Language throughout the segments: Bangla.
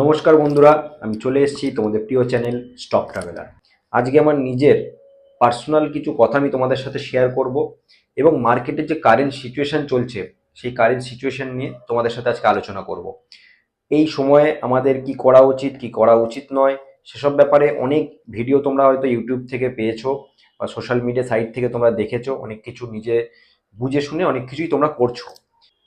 নমস্কার বন্ধুরা, আমি চলে এসেছি তোমাদের প্রিয় চ্যানেল স্টক ট্রাভেলার। আজকে আমার নিজের পার্সোনাল কিছু কথা আমি তোমাদের সাথে শেয়ার করব এবং মার্কেটের যে কারেন্ট সিচুয়েশন চলছে, সেই কারেন্ট সিচুয়েশন নিয়ে তোমাদের সাথে আজকে আলোচনা করব। এই সময়ে আমাদের কি করা উচিত, কি করা উচিত নয়, সেসব ব্যাপারে অনেক ভিডিও তোমরা হয়তো ইউটিউব থেকে পেয়েছ বা সোশ্যাল মিডিয়া সাইট থেকে তোমরা দেখেছ, অনেক কিছু নিজে বুঝে শুনে অনেক কিছুই তোমরা করছ।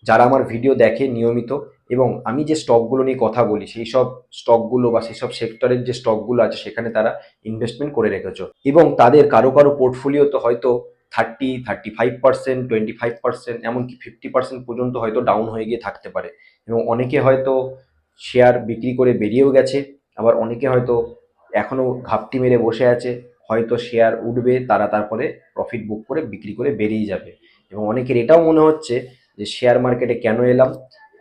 যারা আমার ভিডিও দেখে নিয়মিত এবং আমি যে স্টকগুলো নিয়ে কথা বলি, সেই সব স্টকগুলো বা সেই সব সেক্টরের যে স্টকগুলো আছে, সেখানে তারা ইনভেস্টমেন্ট করে রেখেছো। এবং তাদের কারও কারও পোর্টফোলিও তো হয়তো thirty thirty five percent twenty five percent এমনকি ফিফটি পার্সেন্ট পর্যন্ত হয়তো ডাউন হয়ে গিয়ে থাকতে পারে। এবং অনেকে হয়তো শেয়ার বিক্রি করে বেরিয়েও গেছে, আবার অনেকে হয়তো এখনও ঘাপটি মেরে বসে আছে, হয়তো শেয়ার উঠবে, তারা তারপরে প্রফিট বুক করে বিক্রি করে বেরিয়ে যাবে। এবং অনেকের এটাও মনে হচ্ছে যে শেয়ার মার্কেটে কেন এলাম?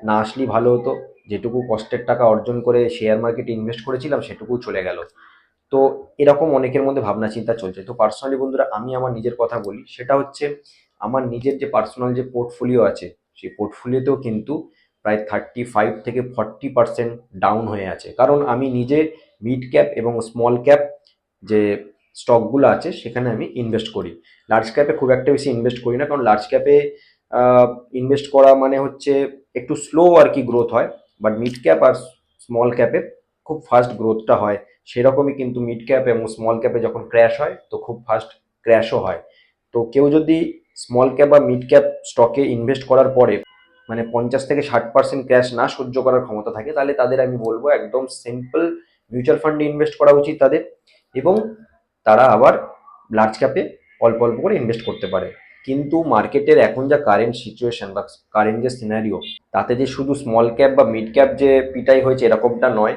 না আসলেই ভালো হতো। যেটুকু কষ্টের টাকা অর্জন করে শেয়ার মার্কেটে ইনভেস্ট করেছিলাম সেটুকু চলে গেল। তো এরকম অনেকের মধ্যে ভাবনা চিন্তা চলছে। তো পার্সোনালি বন্ধুরা, আমি আমার নিজের কথা বলি। সেটা হচ্ছে, আমার নিজের যে পার্সোনাল যে পোর্টফোলিও আছে, সেই পোর্টফোলিওতেও কিন্তু প্রায় থার্টি ফাইভ থেকে ফর্টি পার্সেন্ট ডাউন হয়ে আছে। কারণ আমি নিজে মিড ক্যাপ এবং স্মল ক্যাপ যে স্টকগুলো আছে, সেখানে আমি ইনভেস্ট করি। লার্জ ক্যাপে খুব একটা বেশি ইনভেস্ট করি না, কারণ লার্জ ক্যাপে ইনভেস্ট করা মানে হচ্ছে একটু স্লো আর কি গ্রোথ হয় বাট মিড ক্যাপ আর স্মল ক্যাপে খুব ফাস্ট গ্রোথটা হয়। সেরকমই কিন্তু মিড ক্যাপ এবং স্মল ক্যাপে যখন ক্র্যাশ হয়, তো খুব ফাস্ট ক্র্যাশও হয়। তো কেউ যদি স্মল ক্যাপ বা মিড ক্যাপ স্টকে ইনভেস্ট করার পরে মানে পঞ্চাশ থেকে ষাট পার্সেন্ট ক্র্যাশ না সহ্য করার ক্ষমতা থাকে, তাহলে তাদের আমি বলব একদম সিম্পল মিউচুয়াল ফান্ডে ইনভেস্ট করা উচিত তাদের এবং তারা আবার লার্জ ক্যাপে অল্প অল্প করে ইনভেস্ট করতে পারে। কিন্তু মার্কেটের এখন যা কারেন্ট সিচুয়েশন বা কারেন্ট যে সিনারিও তাতে যে শুধু স্মল ক্যাপ বা মিড ক্যাপ যে পিটাই হয়েছে এরকমটা নয়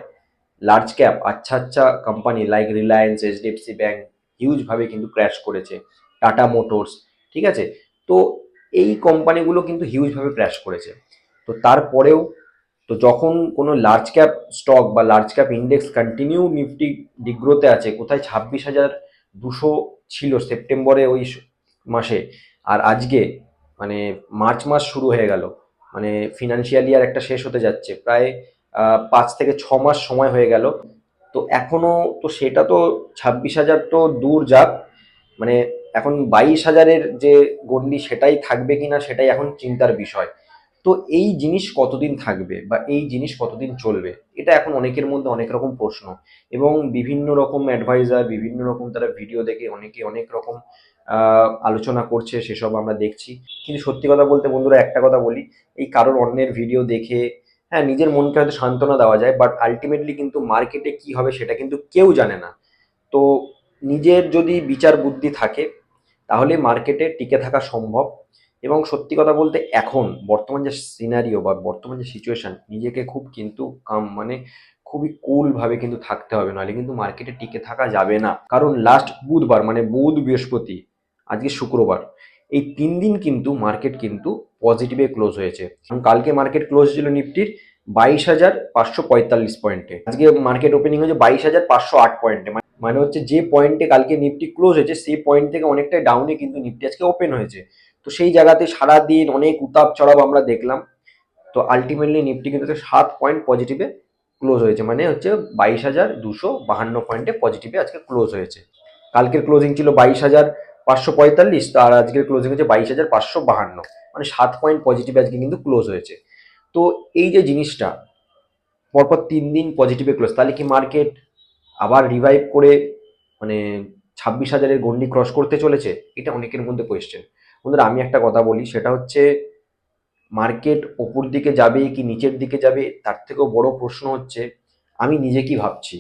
লার্জ ক্যাপ আচ্ছা আচ্ছা company like Reliance HDFC bank হিউজভাবে কিন্তু ক্র্যাশ করেছে টাটা মোটরস ঠিক আছে? তো এই কোম্পানিগুলো কিন্তু হিউজভাবে ক্র্যাশ করেছে। তো তারপরেও, তো যখন কোনো লার্জ ক্যাপ স্টক বা large cap index continue Nifty ডিগ্রোতে আছে, কোথায় ছাব্বিশ হাজার দুশো ছিল সেপ্টেম্বরে ওই মাসে আর আজকে মানে মার্চ মাস শুরু হয়ে গেল মানে ফিনান্সিয়াল ইয়ার একটা শেষ হতে যাচ্ছে, প্রায় পাঁচ থেকে ছ মাস সময় হয়ে গেল, তো এখনও, তো সেটা তো ছাব্বিশ হাজার তো দূর যাক মানে এখন বাইশ হাজারের যে গন্ডি সেটাই থাকবে কিনা সেটাই এখন চিন্তার বিষয়, তো এই জিনিস কতদিন থাকবে বা এই জিনিস কতদিন চলবে, এটা এখন অনেকের মধ্যে অনেক রকম প্রশ্ন, এবং বিভিন্ন রকম অ্যাডভাইজার বিভিন্ন রকম তারা ভিডিও দেখে অনেকে অনেক রকম আলোচনা করছে, সেসব আমরা দেখছি। কিন্তু সত্যি কথা বলতে বন্ধুরা, একটা কথা বলি, এই কারোর অন্যের ভিডিও দেখে হ্যাঁ নিজের মনকে হয়তো সান্ত্বনা দেওয়া যায় বাট আলটিমেটলি কিন্তু মার্কেটে কি হবে সেটা কিন্তু কেউ জানে না। তো নিজের যদি বিচার বুদ্ধি থাকে, তাহলে মার্কেটে টিকে থাকা সম্ভব। এবং সত্যি কথা বলতে এখন, বর্তমান যে সিনারিও বা বর্তমান যে সিচুয়েশন নিজেকে খুব কিন্তু কাম মানে খুবই কুলভাবে কিন্তু থাকতে হবে। নাহলে কিন্তু মার্কেটে টিকে থাকা যাবে না। কারণ লাস্ট বুধবার মানে বুধ বৃহস্পতি আজকে শুক্রবার। এই তিন দিন কিন্তু মার্কেট কিন্তু পজিটিভে ক্লোজ হয়েছে। কালকে মার্কেট ক্লোজ ছিল নিফটির বাইশ হাজার পাঁচশো পঁয়তাল্লিশ পয়েন্টে আজকে মার্কেট ওপেনিং হয়েছে বাইশ হাজার পাঁচশো আট পয়েন্টে মানে হচ্ছে যে পয়েন্টে কালকে নিফটি ক্লোজ হয়েছে, সেই পয়েন্ট থেকে অনেকটাই ডাউনে কিন্তু নিফটি আজকে ওপেন হয়েছে। তো সেই জায়গাতে সারাদিন অনেক উতাপ চড়াব আমরা দেখলাম। তো আলটিমেটলি নিফটি কিন্তু সাত পয়েন্ট পজিটিভে ক্লোজ হয়েছে। মানে হচ্ছে বাইশ হাজার দুশো বাহান্ন পয়েন্টে পজিটিভে আজকে ক্লোজ হয়েছে। কালকের ক্লোজিং ছিল বাইশ হাজার পাঁচশো পঁয়তাল্লিশ তো আর আজকের ক্লোজিং হচ্ছে বাইশ হাজার পাঁচশো বাহান্ন। মানে সাত পয়েন্ট পজিটিভ আজকে কিন্তু ক্লোজ হয়েছে। তো এই যে জিনিসটা, পরপর তিন দিন পজিটিভে ক্লোজ তাহলে কি মার্কেট আবার রিভাইভ করে মানে ছাব্বিশ হাজারের গন্ডি ক্রস করতে চলেছে? এটা অনেকের মধ্যে কোয়েশ্চেন বন্ধুরা, আমি একটা কথা বলি, সেটা হচ্ছে মার্কেট ওপর দিকে যাবে কি নিচের দিকে যাবে, তার থেকেও বড় প্রশ্ন হচ্ছে, আমি নিজে কি ভাবছি?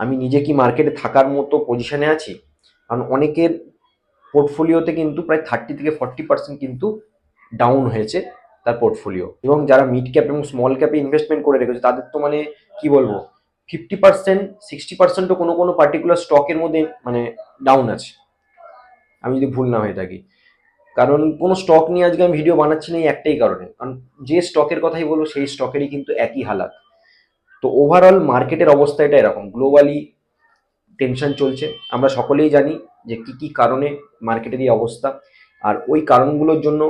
আমি নিজে কি মার্কেটে থাকার মতো পজিশনে আছি? কারণ অনেকের পোর্টফোলিওতে কিন্তু প্রায় থার্টি থেকে ফর্টি পার্সেন্ট কিন্তু ডাউন হয়েছে তার পোর্টফোলিও এবং যারা মিড ক্যাপ এবং স্মল ক্যাপে ইনভেস্টমেন্ট করে রেখেছে, তাদের তো মানে কি বলব? ফিফটি পার্সেন্ট সিক্সটি পার্সেন্টও কোনো কোনো পার্টিকুলার স্টকের মধ্যে মানে ডাউন আছে। আমি যদি ভুল না হয়ে থাকি। কারণ কোনো স্টক নিয়ে আজকে আমি ভিডিও বানাচ্ছি না এই একটাই কারণে। কারণ যে স্টকের কথাই বলব, সেই স্টকেরই কিন্তু একই হালাত। তো ওভারঅল মার্কেটের অবস্থা এটা এরকম। গ্লোবালি টেনশন চলছে। আমরা সকলেই জানি যে কি কি কারণে মার্কেটের এই অবস্থা। আর ওই কারণগুলোর জন্য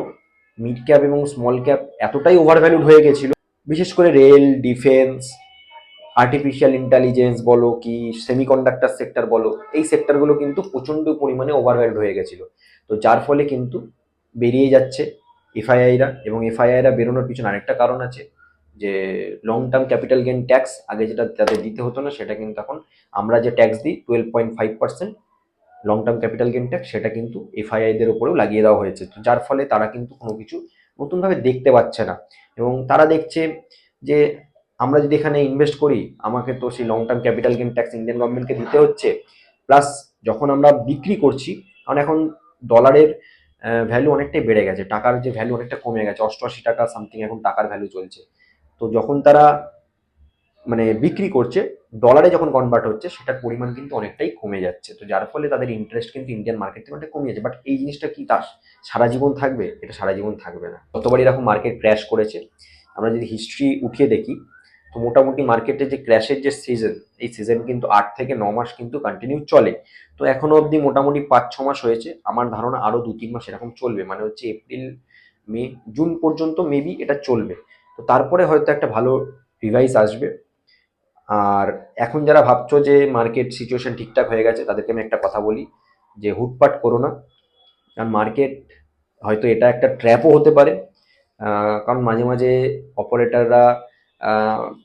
মিড ক্যাপ এবং স্মল ক্যাপ এতটাই ওভারভ্যালুড হয়ে গেছিল। বিশেষ করে রেল ডিফেন্স আর্টিফিশিয়াল ইন্টেলিজেন্স বলো কি সেমিকন্ডাক্টর সেক্টর বলো, এই সেক্টরগুলো কিন্তু প্রচণ্ড পরিমাণে ওভারভ্যালড হয়ে গেছিল। তো যার ফলে কিন্তু বেরিয়ে যাচ্ছে এফআইআইরা এবং এফআইআইরা বেরোনোর পিছনে আরেকটা কারণ আছে। যে long term capital gain tax আগে যেটা তাদের দিতে হতো না, সেটা কিন্তু এখন আমরা যে ট্যাক্স দিই twelve point five percent long term capital gain tax সেটা কিন্তু এফআইআইদের উপরেও লাগিয়ে দেওয়া হয়েছে। তো যার ফলে তারা কিন্তু কোনো কিছু নতুনভাবে দেখতে পাচ্ছে না। এবং তারা দেখছে যে আমরা যদি এখানে ইনভেস্ট করি, আমাকে তো সেই long term capital gain tax Indian গভর্নমেন্টকে দিতে হচ্ছে। প্লাস যখন আমরা বিক্রি করছি, কারণ এখন ডলারের ভ্যালু অনেকটাই বেড়ে গেছে, টাকার যে ভ্যালু অনেকটা কমে গেছে, অষ্টআশি টাকা সামথিং এখন টাকার ভ্যালু চলছে। তো যখন তারা মানে বিক্রি করছে ডলারে যখন কনভার্ট হচ্ছে, সেটার পরিমাণ কিন্তু অনেকটাই কমে যাচ্ছে। তো যার ফলে তাদের ইন্টারেস্ট কিন্তু ইন্ডিয়ান মার্কেট থেকে অনেকটা কমে যাচ্ছে। বাট এই জিনিসটা কি তার সারা জীবন থাকবে? এটা সারা জীবন থাকবে না। যতবার এরকম মার্কেট ক্র্যাশ করেছে। আমরা যদি হিস্ট্রি উঠিয়ে দেখি, তো মোটামুটি মার্কেটে যে ক্র্যাশের যে সিজন এই সিজন কিন্তু আট থেকে ন মাস কিন্তু কন্টিনিউ চলে। তো এখনও অবধি মোটামুটি পাঁচ ছ মাস হয়েছে। আমার ধারণা আরও দু তিন মাস এরকম চলবে। মানে হচ্ছে এপ্রিল মে জুন পর্যন্ত মেবি এটা চলবে। তো তারপরে হয়তো একটা ভালো রিভাইস আসবে। আর এখন যারা ভাবছ যে মার্কেট সিচুয়েশন ঠিকঠাক হয়ে গেছে, তাদেরকে আমি একটা কথা বলি যে হুটপাট করো না। কারণ মার্কেট হয়তো এটা একটা ট্র্যাপও হতে পারে। কারণ মাঝে মাঝে অপারেটররা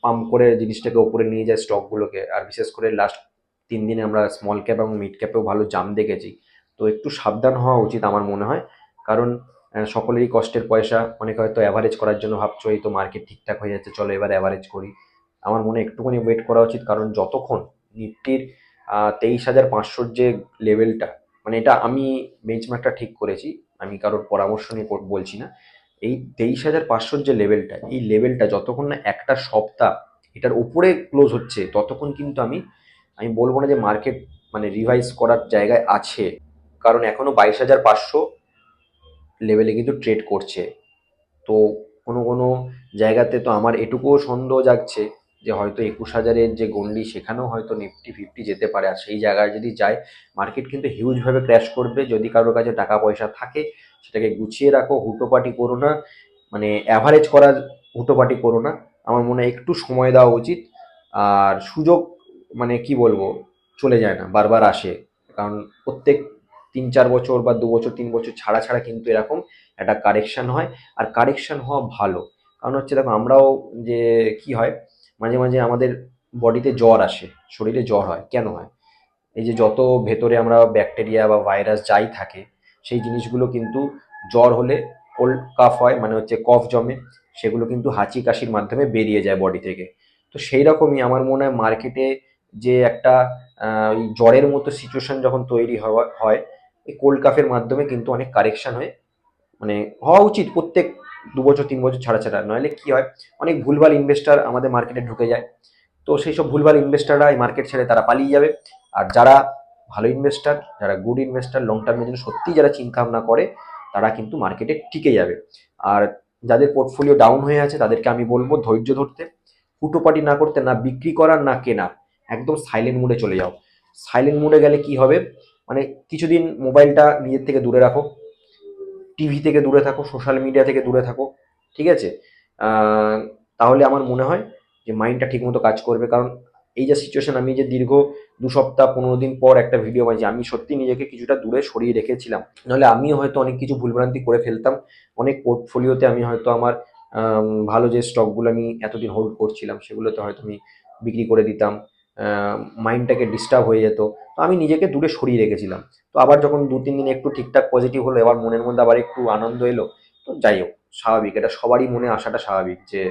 পাম্প করে জিনিসটাকে ওপরে নিয়ে যায় স্টকগুলোকে আর বিশেষ করে লাস্ট তিন দিনে আমরা স্মল ক্যাপ এবং মিড ক্যাপেও ভালো জাম দেখেছি। তো একটু সাবধান হওয়া উচিত আমার মনে হয়। কারণ সকলেরই কষ্টের পয়সা, অনেকে হয়তো অ্যাভারেজ করার জন্য ভাবছ, এই তো মার্কেট ঠিকঠাক হয়ে যাচ্ছে, চলো এবার অ্যাভারেজ করি। আমার মনে একটুখানি ওয়েট করা উচিত, কারণ যতক্ষণ নিফটির তেইশ হাজার পাঁচশোর যে লেভেলটা মানে এটা আমি বেঞ্চমার্কটা ঠিক করেছি, আমি কারোর পরামর্শ নিয়ে বলছি না, এই তেইশ হাজার পাঁচশোর যে লেভেলটা এই লেভেলটা যতক্ষণ না একটা সপ্তাহ এটার উপরে ক্লোজ হচ্ছে, ততক্ষণ কিন্তু আমি আমি বলব না যে মার্কেট মানে রিভাইজ করার জায়গায় আছে। কারণ এখনও বাইশ হাজার পাঁচশো লেভেলে কিন্তু ট্রেড করছে। তো কোনো কোনো জায়গাতে তো আমার এটুকুও সন্দেহ জাগছে যে হয়তো একুশ হাজারের যে গন্ডি সেখানেও হয়তো নিফটি ফিফটি যেতে পারে। আর সেই জায়গায় যদি যায় মার্কেট কিন্তু হিউজভাবে ক্র্যাশ করবে। যদি কারোর কাছে টাকা পয়সা থাকে, সেটাকে গুছিয়ে রাখো হুটোপাটি করো না। মানে অ্যাভারেজ করার হুটোপাটি করো না। আমার মনে হয় একটু সময় দেওয়া উচিত। আর সুযোগ মানে কি বলব? চলে যায় না, বারবার আসে। কারণ প্রত্যেক তিন চার বছর বা দু বছর, তিন বছর ছাড়া ছাড়া কিন্তু এরকম একটা কারেকশান হয়। আর কারেকশান হওয়া ভালো। কারণ হচ্ছে দেখো, আমরাও যে কি হয়, মাঝে মাঝে আমাদের বডিতে জ্বর আসে, শরীরে জ্বর হয়। কেন হয়? এই যে যত ভেতরে আমরা ব্যাকটেরিয়া বা ভাইরাস যাই থাকে, সেই জিনিসগুলো কিন্তু জ্বর হলে কোল্ড কাফ হয় মানে হচ্ছে কফ জমে, সেগুলো কিন্তু হাঁচি কাশির মাধ্যমে বেরিয়ে যায় বডি থেকে। তো সেই রকমই আমার মনে হয় মার্কেটে যে একটা ওই জ্বরের মতো সিচুয়েশন যখন তৈরি হয় এই কোল্ড কাফের মাধ্যমে কিন্তু অনেক কারেকশান হয়ে। মানে হওয়া উচিত প্রত্যেক দু বছর, তিন বছর ছাড়া ছাড়া। নইলে কি হয়, অনেক ভুলভাল ইনভেস্টার আমাদের মার্কেটে ঢুকে যায়। তো সেই সব ভুলভাল ইনভেস্টাররা এই মার্কেট ছেড়ে তারা পালিয়ে যাবে। আর যারা ভালো ইনভেস্টার যারা গুড ইনভেস্টার লং টার্মের জন্য সত্যিই যারা চিন্তা ভাবনা করে, তারা কিন্তু মার্কেটে টিকে যাবে। আর যাদের পোর্টফোলিও ডাউন হয়ে আছে, তাদেরকে আমি বলব ধৈর্য ধরতে। হুটোপাটি না করতে, না বিক্রি করার, না কেনার। একদম সাইলেন্ট মুডে চলে যাও। সাইলেন্ট মুডে গেলে কি হবে? মানে কিছুদিন মোবাইলটা নিজের থেকে দূরে রাখো টিভি থেকে দূরে থাকো সোশ্যাল মিডিয়া থেকে দূরে থাকো, ঠিক আছে? তাহলে আমার মনে হয় যে মাইন্ডটা ঠিকমতো কাজ করবে। কারণ এই যে সিচুয়েশন আমি যে দীর্ঘ দু সপ্তাহ, পনেরো দিন পর একটা ভিডিও বানিয়েছি আমি সত্যি নিজেকে কিছুটা দূরে সরিয়ে রেখেছিলাম। নাহলে আমিও হয়তো অনেক কিছু ভুলভ্রান্তি করে ফেলতাম। অনেক পোর্টফোলিওতে আমি হয়তো আমার ভালো যে স্টকগুলো আমি এতদিন হোল্ড করছিলাম, সেগুলোতে হয়তো আমি বিক্রি করে দিতাম। মাইন্ডটাকে ডিস্টার্ব হয়ে যেত। তো আমি নিজেকে দূরে সরিয়ে রেখেছিলাম। তো আবার যখন দু, তিন দিন একটু ঠিকঠাক পজিটিভ হলো, এবার মনের মধ্যে আবার একটু আনন্দ এলো, তো যাই হোক, স্বাভাবিক। এটা সবারই মনে আসাটা স্বাভাবিক যে,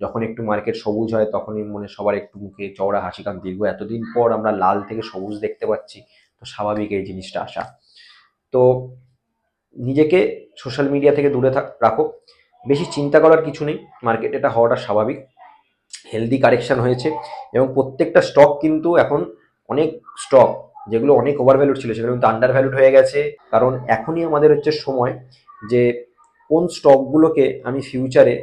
যখন একটু মার্কেট সবুজ হয়, তখনই মনে সবার একটু মুখে চওড়া হাসি কারণ দীর্ঘ এতদিন পর আমরা লাল থেকে সবুজ দেখতে পাচ্ছি, তো স্বাভাবিক এই জিনিসটা আসা। তো নিজেকে সোশ্যাল মিডিয়া থেকে দূরে থাক, রাখো। বেশি চিন্তা করার কিছু নেই। মার্কেট এটা হওয়াটা স্বাভাবিক। হেলদি কারেকশান হয়েছে এবং প্রত্যেকটা স্টক কিন্তু এখন অনেক স্টক যেগুলো অনেক ওভার ভ্যালুড ছিল সেগুলো কিন্তু আন্ডার ভ্যালুড হয়ে গেছে। কারণ এখনই আমাদের হচ্ছে সময় যে কোন স্টকগুলোকে আমি ফিউচারে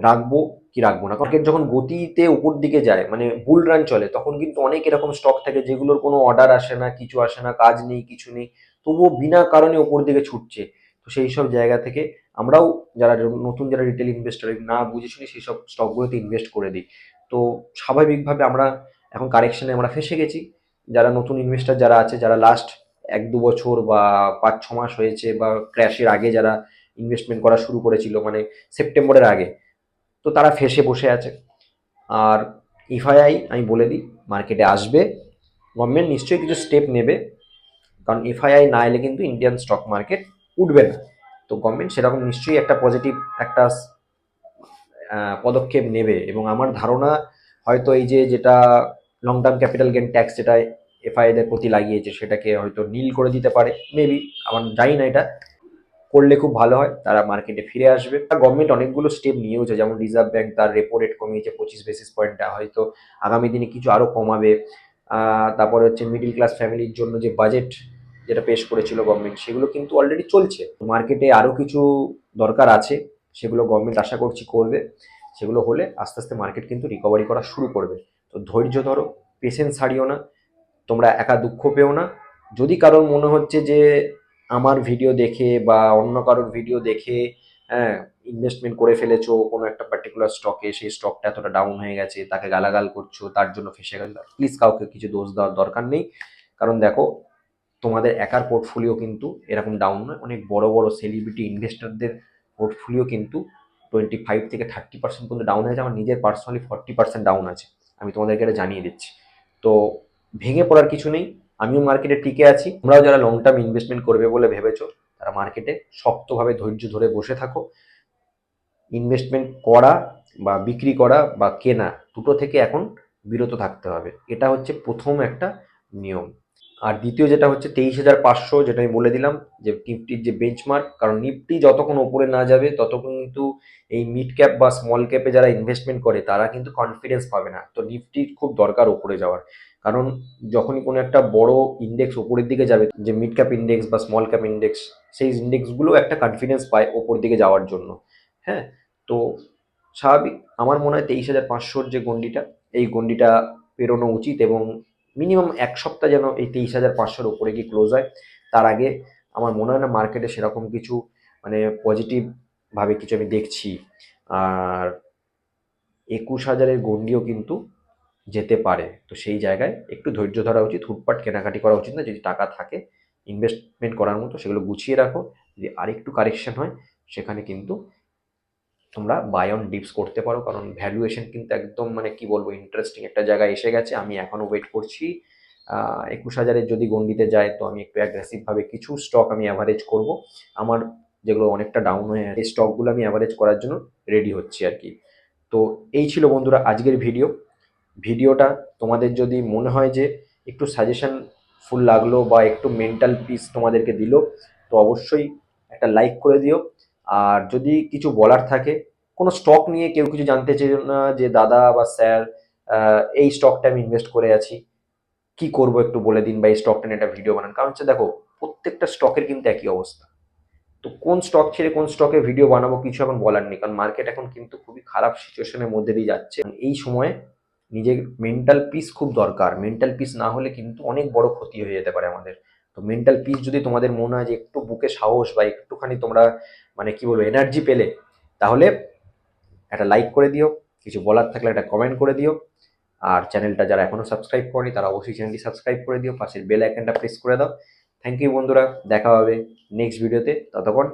রাখব, কি রাখব না? মার্কেট যখন গতিতে উপর দিকে যায় মানে বুল রান চলে, তখন কিন্তু অনেক এরকম স্টক থাকে যেগুলোর কোনো অর্ডার আসে না, কিছু আসে না, কাজ নেই, কিছু নেই, তবুও বিনা কারণে উপর দিকে ছুটছে। তো সেই সব জায়গা থেকে আমরাও যারা নতুন যারা রিটেল ইনভেস্টর না বুঝে শুনে সেই সব স্টকগুলোতে ইনভেস্ট করে দিই। তো স্বাভাবিকভাবে আমরা এখন কারেকশনে আমরা ফেসে গেছি। যারা নতুন ইনভেস্টর যারা আছে, যারা লাস্ট এক দু বছর বা পাঁচ, ছ মাস হয়েছে বা ক্র্যাশের আগে যারা ইনভেস্টমেন্ট করা শুরু করেছিল মানে সেপ্টেম্বরের আগে, তো তারা ফেসে বসে আছে। আর ইফআইআই আমি বলে দিই মার্কেটে আসবে। গভর্নমেন্ট নিশ্চয়ই কিছু স্টেপ নেবে। কারণ এফআইআই না এলে কিন্তু ইন্ডিয়ান স্টক মার্কেট উঠবে না। তো গভর্নমেন্ট সেরকম নিশ্চয়ই একটা পজিটিভ একটা পদক্ষেপ নেবে এবং আমার ধারণা হয়তো এই যে যেটা long term capital gain tax যেটা এফআইআইদের প্রতি লাগিয়েছে সেটাকে হয়তো নীল করে দিতে পারে মেবি আমার জানি না এটা, করলে খুব ভালো হয়, তারা মার্কেটে ফিরে আসবে। গভর্নমেন্ট অনেকগুলো স্টেপ নিয়েওছে, যেমন রিজার্ভ ব্যাংক তার রেপো রেট কমিয়েছে পঁচিশ বেসিস পয়েন্টটা হয়তো আগামী দিনে কিছু আরও কমাবে। তারপরে হচ্ছে মিডিল ক্লাস ফ্যামিলির জন্য যে বাজেট যেটা পেশ করেছিল গভর্নমেন্ট সেগুলো কিন্তু অলরেডি চলছে। মার্কেটে আরও কিছু দরকার আছে, সেগুলো গভর্নমেন্ট আশা করছি করবে। সেগুলো হলে আস্তে আস্তে মার্কেট কিন্তু রিকভারি করা শুরু করবে। তো ধৈর্য ধরো পেশেন্স হারিও না, তোমরা একা দুঃখ পেও না। যদি কারোর মনে হচ্ছে যে আমার ভিডিও দেখে বা অন্য কারোর ভিডিও দেখে হ্যাঁ ইনভেস্টমেন্ট করে ফেলেছো, কোনো একটা পার্টিকুলার স্টকে সেই স্টকটা এতটা ডাউন হয়ে গেছে, তাকে গালাগাল করছ, তার জন্য ফেসে গেল প্লিজ কাউকে কিছু দোষ দেওয়ার দরকার নেই। কারণ দেখো তোমাদের একার পোর্টফোলিও কিন্তু এরকম ডাউন নয়। অনেক বড় বড় সেলিব্রিটি ইনভেস্টরদের পোর্টফোলিও কিন্তু টোয়েন্টি ফাইভ থেকে থার্টি পার্সেন্ট পর্যন্ত ডাউন হয়েছে। আমার নিজের পার্সোনালি ফর্টি পার্সেন্ট ডাউন আছে। আমি তোমাদেরকে এটা জানিয়ে দিচ্ছি। তো ভেঙে পড়ার কিছু নেই। আমিও মার্কেটে টিকে আছি। তোমরাও যারা লং টার্ম ইনভেস্টমেন্ট করবে বলে ভেবেছো, তারা মার্কেটে শক্তভাবে ধৈর্য ধরে বসে থাকো। ইনভেস্টমেন্ট করা বা বিক্রি করা বা কেনা, দুটো থেকে এখন বিরত থাকতে হবে। এটা হচ্ছে প্রথম একটা নিয়ম। আর দ্বিতীয় যেটা হচ্ছে তেইশ হাজার পাঁচশো, যেটা আমি বলে দিলাম, যে নিফটির যে বেঞ্চমার্ক কারণ নিফটি যতক্ষণ ওপরে না যাবে, ততক্ষণ কিন্তু এই মিড ক্যাপ বা স্মল ক্যাপে যারা ইনভেস্টমেন্ট করে, তারা কিন্তু কনফিডেন্স পাবে না। তো নিফটি খুব দরকার ওপরে যাওয়ার। কারণ যখনই কোনো একটা বড় ইন্ডেক্স ওপরের দিকে যাবে, যে মিড ক্যাপ ইন্ডেক্স বা স্মল ক্যাপ ইন্ডেক্স সেই ইন্ডেক্সগুলো একটা কনফিডেন্স পায় ওপর দিকে যাওয়ার জন্য। হ্যাঁ? তো স্বাভাবিক, আমার মনে হয় তেইশ হাজার পাঁচশোর যে গন্ডিটা এই গন্ডিটা পেরোনো উচিত এবং মিনিমাম এক সপ্তাহ যেন এই তেইশ হাজার পাঁচশোর ওপরে গিয়ে ক্লোজ হয়। তার আগে আমার মনে হয় না মার্কেটে সেরকম কিছু মানে পজিটিভভাবে কিছু আমি দেখছি। আর একুশ হাজারের গন্ডিও কিন্তু যেতে পারে। তো সেই জায়গায় একটু ধৈর্য ধরা উচিত হুটপাট কেনাকাটি করা উচিত না। যদি টাকা থাকে ইনভেস্টমেন্ট করার মতো সেগুলো গুছিয়ে রাখো। যদি আরেকটু কারেকশন হয়, সেখানে কিন্তু তোমরা বাই অন ডিপস করতে পারো, কারণ ভ্যালুয়েশন কিন্তু একদম মানে কি বলব ইন্টারেস্টিং একটা জায়গায় এসে গেছে। আমি এখনও ওয়েট করছি। একুশ হাজারের যদি গন্ডিতে যায়, তো আমি একটু অ্যাগ্রেসিভভাবে কিছু স্টক আমি অ্যাভারেজ করব। আমার যেগুলো অনেকটা ডাউন হয়ে এই স্টকগুলো আমি অ্যাভারেজ করার জন্য রেডি হচ্ছি আর কি। তো এই ছিল বন্ধুরা আজকের ভিডিও ভিডিওটা তোমাদের যদি মনে হয় যে একটু সাজেশন ফুল লাগল বা একটু মেন্টাল পিস তোমাদেরকে দিল, তো অবশ্যই একটা লাইক করে দিও। আর যদি কিছু বলার থাকে, কোনো স্টক নিয়ে কেউ কিছু জানতে চাই না যে দাদা বা স্যার এই স্টকটা আমি ইনভেস্ট করে আছি, কি করব একটু বলে দিন বা এই স্টকটা নিয়ে একটা ভিডিও বানান। কারণ হচ্ছে দেখো, প্রত্যেকটা স্টকের কিন্তু একই অবস্থা। তো কোন স্টক ছেড়ে কোন স্টকে ভিডিও বানাবো কিছু এখন বলার নেই। কারণ মার্কেট এখন কিন্তু খুবই খারাপ সিচুয়েশনের মধ্যে দিয়ে যাচ্ছে। এই সময়ে নিজের মেন্টাল পিস খুব দরকার। মেন্টাল পিস না হলে কিন্তু অনেক বড় ক্ষতি হয়ে যেতে পারে আমাদের। তো মেন্টাল পিস যদি তোমাদের মনে হয় যে একটু বুকে সাহস বা একটুখানি তোমরা মানে কি বলব এনার্জি পেলে, তাহলে একটা লাইক করে দিও, কিছু বলার থাকলে একটা কমেন্ট করে দিও। আর চ্যানেলটা যারা এখনও সাবস্ক্রাইব করেনি, তারা অবশ্যই চ্যানেলটি সাবস্ক্রাইব করে দিও, পাশের বেল আইকনটা প্রেস করে দাও। থ্যাংক ইউ বন্ধুরা, দেখা হবে নেক্সট ভিডিওতে ততক্ষণ